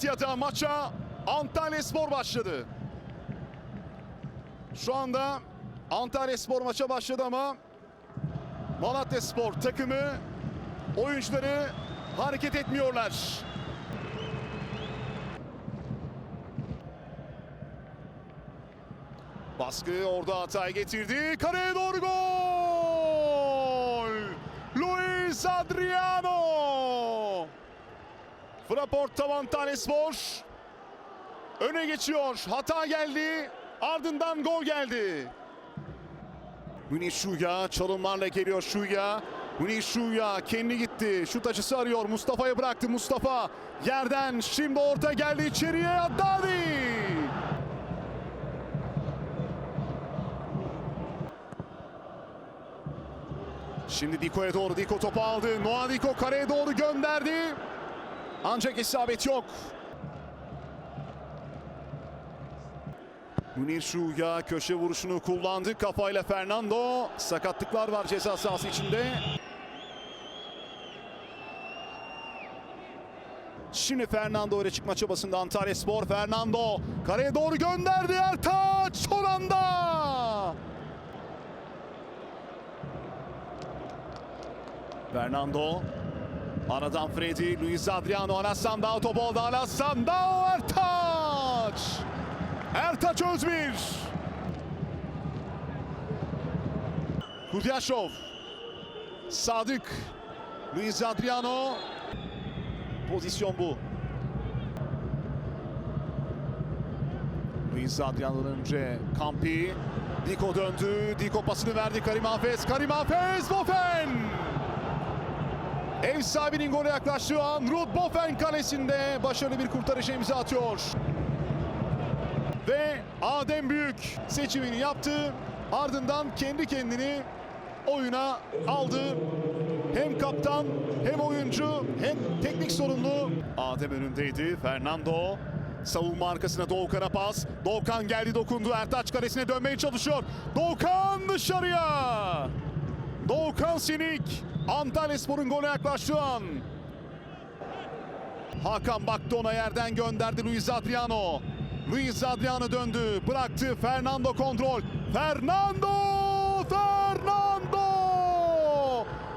Malatya'da maça Antalya Spor başladı. Şu anda Antalya Spor maça başladı ama Malatya Spor takımı oyuncuları hareket etmiyorlar. Baskı orada hataya getirdi. Kaleye doğru gol! Luis Adriano! Fraport Antalya Spor öne geçiyor. Hata geldi. Ardından gol geldi. Münih Şuya çalımlarla geliyor Şuya. Münih Şuya kendi gitti. Şut açısı arıyor. Mustafa'ya bıraktı. Mustafa yerden şimdi orta geldi içeriye. Haddadi. Şimdi Diko'ya doğru. Diko topu aldı. Noah Diko kareye doğru gönderdi. Ancak isabet yok. Münir Şuya köşe vuruşunu kullandı. Kafayla Fernando. Sakatlıklar var ceza sahası içinde. Şimdi Fernando öyle çıkma çabasında Antalya Spor. Fernando kareye doğru gönderdi. Ertaç son anda. Fernando. Aradan Freddy, Luis Adriano, Alassandao topu aldı. Alassandao Ertaç. Ertaç Özbir. Kudyaşov. Sadık. Luis Adriano. Pozisyon bu. Luis Adriano'dan önce Kampi. Diko döndü. Diko pasını verdi Karim Hafez. Karim Hafez. Bofen. Ev sahibinin gole yaklaştığı an Ruud Bofen kalesinde başarılı bir kurtarışa imza atıyor. Ve Adem Büyük seçimini yaptı. Ardından kendi kendini oyuna aldı. Hem kaptan hem oyuncu hem teknik sorumlu. Adem önündeydi. Fernando savunma arkasına Doğukan'a pas. Doğukan geldi dokundu. Ertaç kalesine dönmeye çalışıyor. Doğukan dışarıya. Doğukan Sinik Antalya Spor'un gole yaklaştığı an. Hakan baktı ona yerden gönderdi Luis Adriano. Luis Adriano döndü. Bıraktı Fernando kontrol. Fernando! Fernando!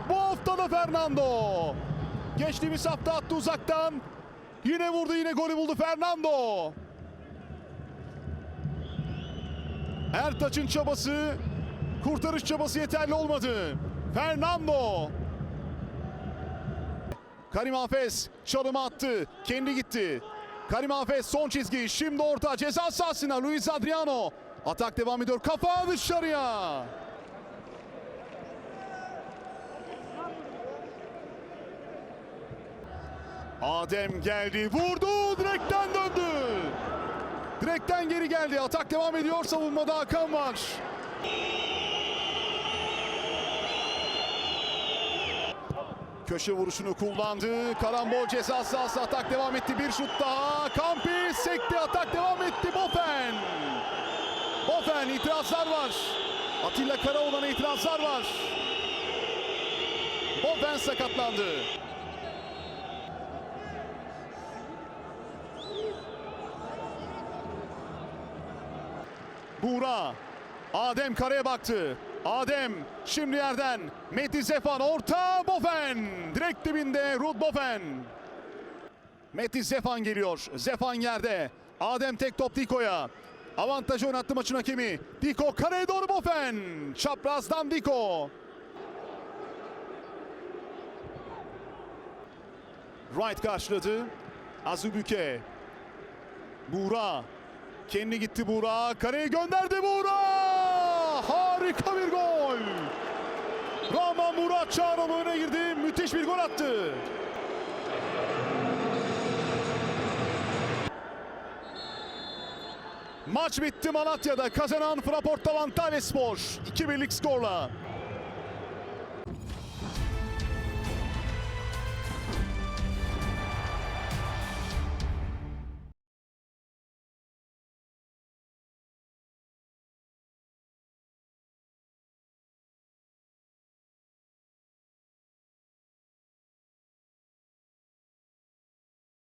Bu hafta da Fernando. Geçtiğimiz hafta attı uzaktan. Yine vurdu yine golü buldu Fernando. Ertaç'ın çabası kurtarış çabası yeterli olmadı. Fernando. Karim Hafez çalımı attı. Kendi gitti. Karim Hafez son çizgi. Şimdi orta ceza sahasına Luis Adriano. Atak devam ediyor. Kafa dışarıya. Adem geldi. Vurdu. Direkten döndü. Direkten geri geldi. Atak devam ediyor. Savunmada Hakan var. Köşe vuruşunu kullandı. Karambol ceza sahası atak devam etti. Bir şut daha. Kampi sekti. Atak devam etti. Bofen. Bofen itirazlar var. Atilla Karaoğlan'a itirazlar var. Bofen sakatlandı. Buğra. Adem kareye baktı. Adem şimdi yerden. Meti Zefan orta Bofen. Direkt dibinde Rud Bofen. Meti Zefan geliyor. Zefan yerde. Adem tek top Diko'ya. Avantajı oynattı maçın hakemi. Diko kareye doğru Bofen. Çaprazdan Diko. Wright karşıladı. Azubüke. Buğra. Kendi gitti Buğra. Kareye gönderdi Buğra. Harika bir gol. Rahman Murat Çağrı öne girdi. Müthiş bir gol attı. Maç bitti Malatya'da. Kazanan Fraport'ta Antalya Spor. 2 birlik skorla.